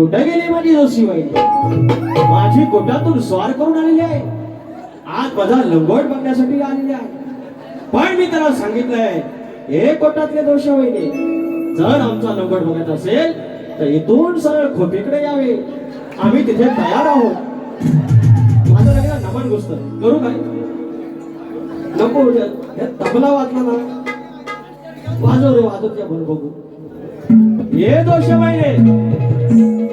कुठे गेली माझी जोशीबाई माझी गोटातून स्वार करून आलेली आहे. आज माझा लंगोट बघण्यासाठी आलेली आहे. पण मी त्याला सांगितलंय हे कोटातले दोष वहिनी. जर आमचा लंगोट बघत असेल तर इथून सरळ खोपीकडे यावे. आम्ही तिथे तयार आहोत. माझं लगेच नमन गोष्ट. करू काय? नको हे तबला वाजला ना वाजव रे वाजव त्या बरं बघू. हे दोष महिने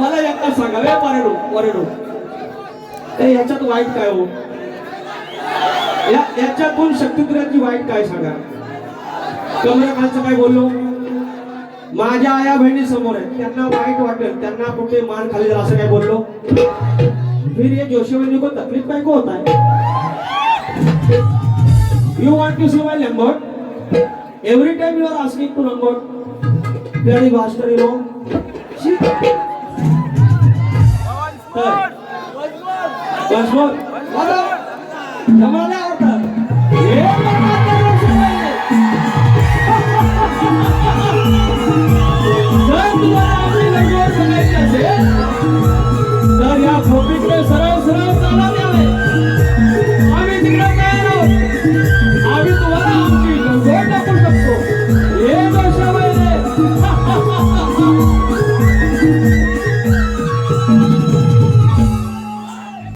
मला यांना सांगावे वरडू वरडू ए याच्यात वाईट काय हो? या याच्यातून शक्तिपुराची वाईट काय सांगा? कमलाकांतचं काय बोललो? माझ्या आया बहिणी समोर आहे. त्यांना वाईट वाटेल त्यांना कुठे मान खाली असं काय बोललो? फिर ये जोशी बहिणी को तकलीफ काय को होता है you want to see my लंगोट every time you are asking to लंगोट प्यारी भास्कर यू नो बस मग मला मला